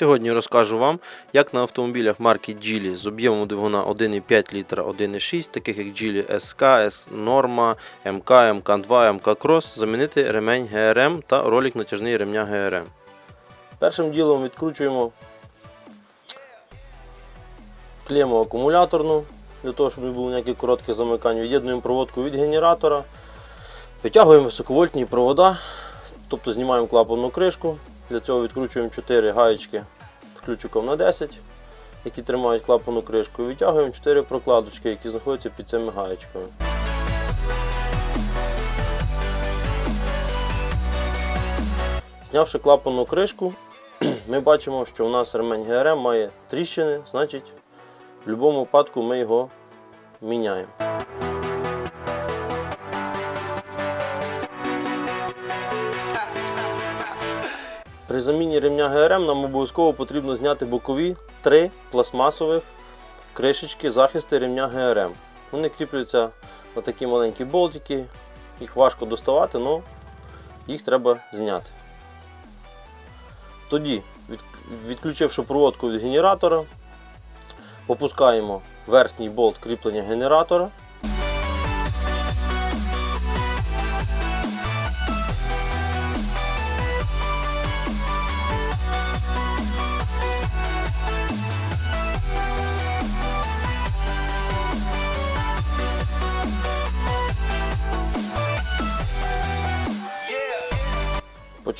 Сьогодні розкажу вам, як на автомобілях марки Geely з об'ємом двигуна 1,5 літра 1,6, таких як Geely SK, S Norma, MK, MK2, MK Cross, замінити ремень GRM та ролик натяжний ремня GRM. Першим ділом відкручуємо клему акумуляторну, для того, щоб не було ніяких коротких замикань. Від'єднуємо проводку від генератора, витягуємо високовольтні провода, тобто знімаємо клапанну кришку. Для цього відкручуємо 4 гаєчки ключиком на 10, які тримають клапану кришку. І витягуємо 4 прокладочки, які знаходяться під цими гаєчками. Знявши клапанну кришку, ми бачимо, що у нас ремень ГРМ має тріщини, значить в будь-якому випадку ми його міняємо. При заміні ремня ГРМ нам обов'язково потрібно зняти бокові три пластмасових кришечки захисти ремня ГРМ. Вони кріпляться на такі маленькі болтики, їх важко доставати, але їх треба зняти. Тоді, відключивши проводку від генератора, опускаємо верхній болт кріплення генератора.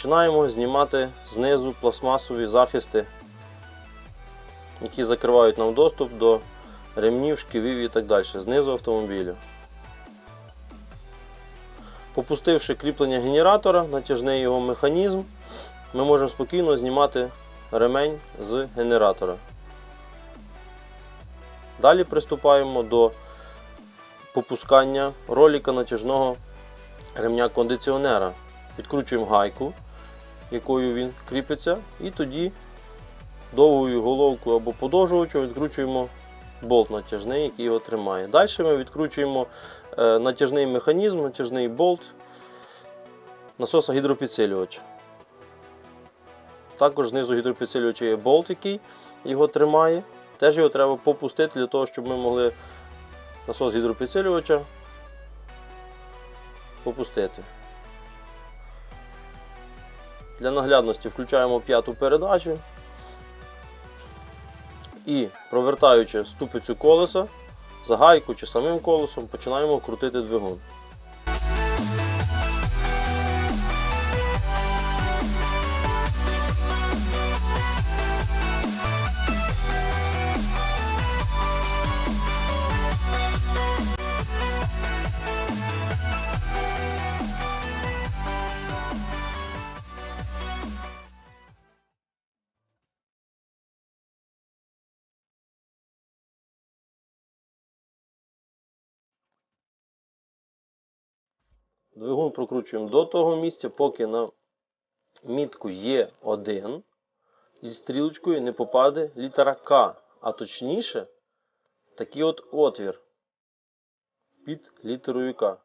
Починаємо знімати знизу пластмасові захисти, які закривають нам доступ до ремнів, шківів і так далі, знизу автомобіля. Попустивши кріплення генератора, натяжний його механізм, ми можемо спокійно знімати ремень з генератора. Далі приступаємо до попускання ролика натяжного ремня кондиціонера. Відкручуємо гайку, якою він кріпиться, і тоді довгою головкою або подовжувачем відкручуємо болт натяжний, який його тримає. Далі ми відкручуємо е, натяжний механізм, натяжний болт насоса гідропідсилювача. Також знизу гідропідсилювача є болт, який його тримає. Теж його треба попустити для того, щоб ми могли насос гідропідсилювача попустити. Для наглядності включаємо п'яту передачу і провертаючи ступицю колеса, за гайку чи самим колесом, починаємо крутити двигун. Двигун прокручуємо до того місця, поки на мітку Є1 зі стрілочкою не попаде літера К, а точніше такий от отвір під літерою К.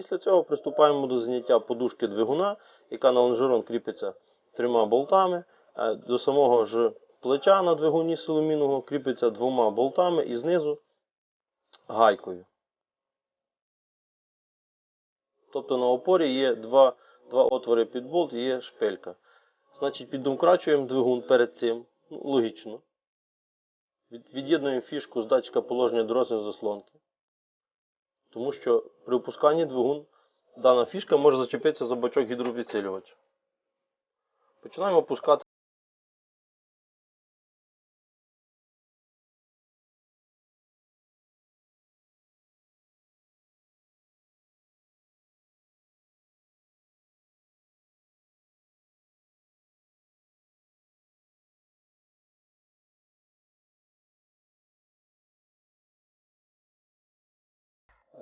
Після цього приступаємо до зняття подушки двигуна, яка на лонжерон кріпиться трьома болтами. Е, До самого ж плеча на двигуні соломіного кріпиться двома болтами і знизу гайкою. Тобто на опорі є два, два отвори під болт і є шпилька. Значить, піддомкрачуємо двигун перед цим. Ну, логічно. Від'єднуємо фішку з датчика положення дорослої заслонки. Тому що при опусканні двигун дана фішка може зачепитися за бачок гідропідсилювача. Починаємо опускати.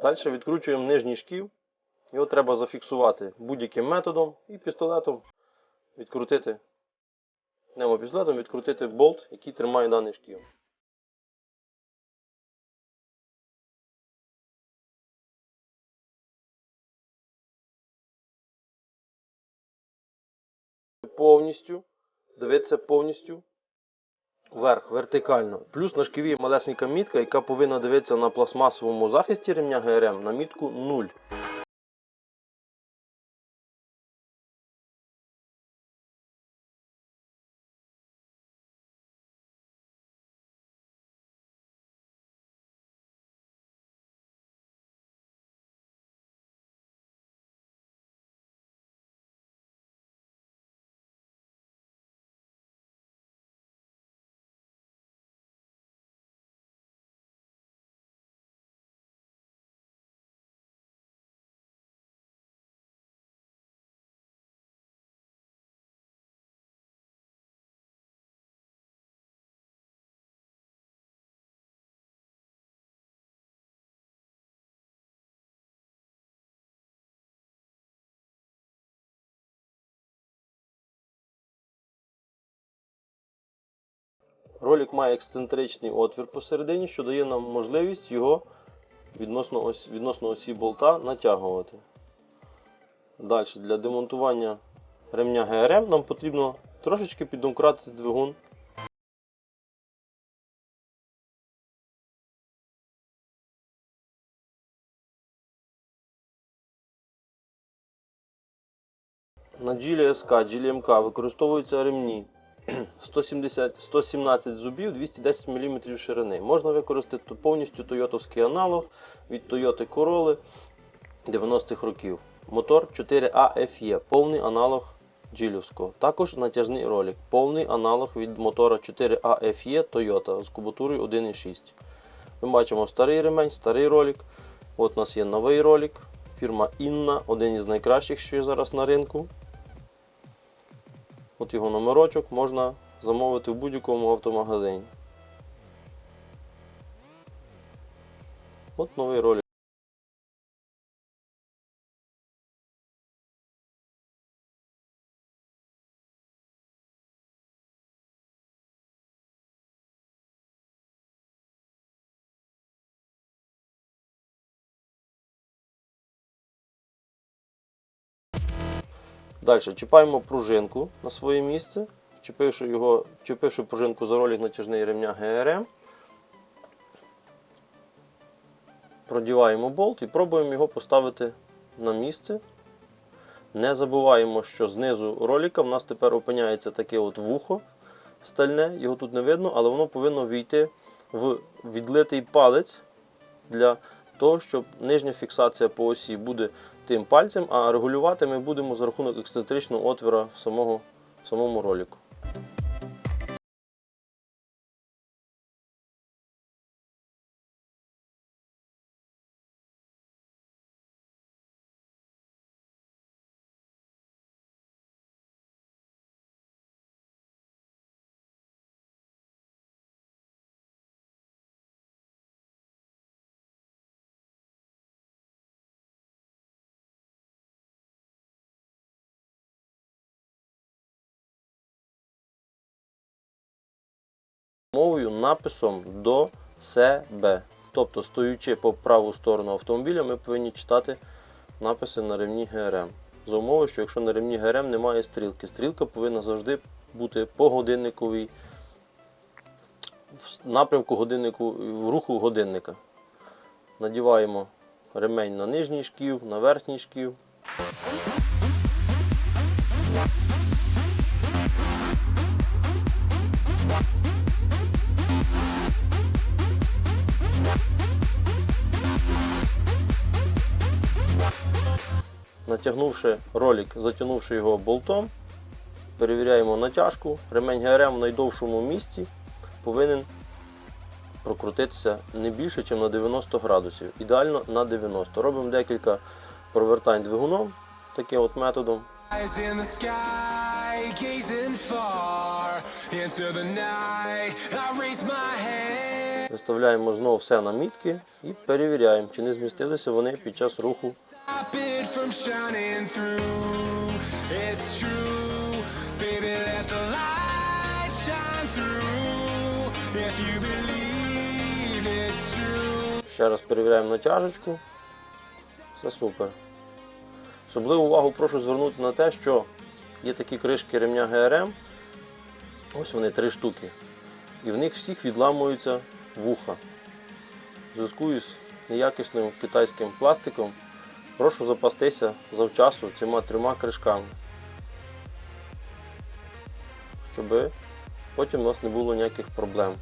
Далі відкручуємо нижній шків. Його треба зафіксувати будь-яким методом і пістолетом відкрутити. Пневмопістолетом відкрутити болт, який тримає даний шків. Повністю. Дивитися повністю вверх, вертикально. Плюс на шківі малесенька мітка, яка повинна дивитися на пластмасовому захисті ремня ГРМ на мітку 0. Ролик має ексцентричний отвір посередині, що дає нам можливість його відносно, ось, відносно осі болта натягувати. Далі для демонтування ремня ГРМ нам потрібно трошечки піддомкратити двигун. На джилі МК використовуються ремні 170, 117 зубів, 210 мм ширини. Можна використати повністю тойотовський аналог від Toyota Corolla 90-х років. Мотор 4A FE, повний аналог джилівського. Також натяжний ролик, повний аналог від мотора 4A FE Toyota з кубатурою 1.6. Ми бачимо старий ремень, старий ролик. От у нас є новий ролик. Фірма Inna, один із найкращих, що є зараз на ринку. От його номерочок можна замовити в будь-якому автомагазині. От новий ролик. Далі чіпаємо пружинку на своє місце, вчепивши, його, вчепивши пружинку за ролик натяжний ремня ГРМ. Продіваємо болт і пробуємо його поставити на місце. Не забуваємо, що знизу ролика в нас тепер опиняється таке от вухо стальне, його тут не видно, але воно повинно війти в відлитий палець для того, щоб нижня фіксація по осі буде тим пальцем, а регулювати ми будемо за рахунок ексцентричного отвора в самого, в самому ролику. Мовою написом до себе. Тобто, стоючи по праву сторону автомобіля, ми повинні читати написи на ремні ГРМ. За умови, що якщо на ремні ГРМ немає стрілки, стрілка повинна завжди бути по годинниковій в напрямку годиннику, в руху годинника. Надіваємо ремень на нижній шків, на верхній шків. Натягнувши ролик, затягнувши його болтом, перевіряємо натяжку. Ремень ГРМ в найдовшому місці повинен прокрутитися не більше, ніж на 90 градусів. Ідеально на 90. Робимо декілька провертань двигуном таким от методом. Виставляємо знову все на мітки і перевіряємо, чи не змістилися вони під час руху. Stop it from shining through. It's true, baby. Let the light shine through. If you believe it's true. Ще раз перевіряємо натяжечку. Все супер. Особливу увагу прошу звернути на те, що є такі кришки ремня ГРМ. Ось вони три штуки. І в них всіх відламуються вуха. В зв'язку із неякісним китайським пластиком прошу запастися завчасу цими трьома кришками. Щоб потім у нас не було ніяких проблем.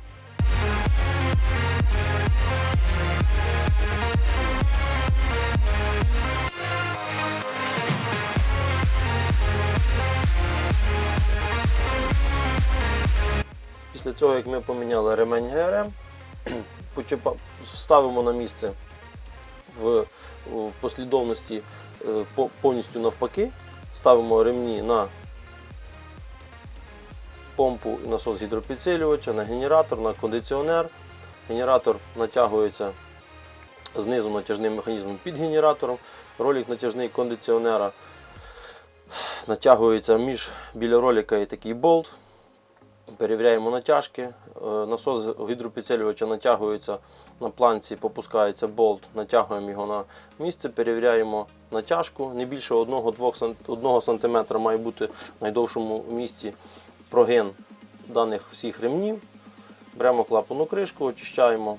Після цього, як ми поміняли ремень ГРМ, почепа- ставимо на місце в, послідовності е, повністю навпаки, ставимо ремні на помпу насос гідропідсилювача, на генератор, на кондиціонер. Генератор натягується знизу натяжним механізмом під генератором. Ролик натяжний кондиціонера натягується між біля ролика і такий болт. Перевіряємо натяжки. Е, Насос гідропідсилювача натягується на планці, попускається болт, натягуємо його на місце, перевіряємо натяжку. Не більше 1-2 см має бути в найдовшому місці прогин даних всіх ремнів. Беремо клапану кришку, очищаємо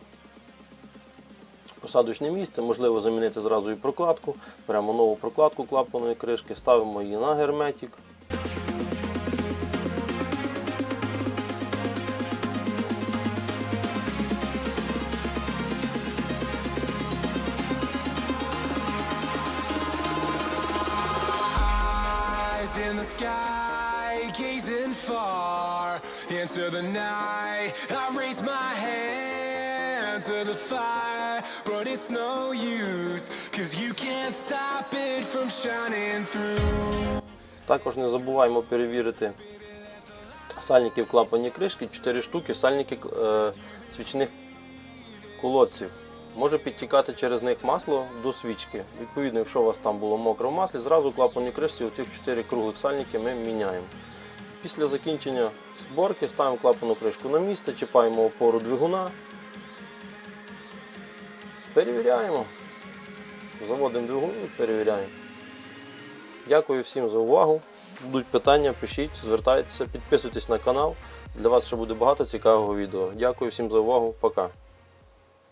посадочне місце, можливо замінити зразу і прокладку. Беремо нову прокладку клапаної кришки, ставимо її на герметик. Into the night. I raise my hand to the fire, but it's no use, cause you can't stop it from shining through. Також не забуваємо перевірити сальники в клапані кришки, 4 штуки, сальники е, свічних колодців. Може підтікати через них масло до свічки. Відповідно, якщо у вас там було мокре в маслі, зразу в клапаній кришці оцих 4 круглих сальники ми міняємо. Після закінчення зборки ставимо клапану кришку на місце, чіпаємо опору двигуна. Перевіряємо. Заводимо двигун і перевіряємо. Дякую всім за увагу. Будуть питання, пишіть, звертайтеся, підписуйтесь на канал. Для вас ще буде багато цікавого відео. Дякую всім за увагу. Пока.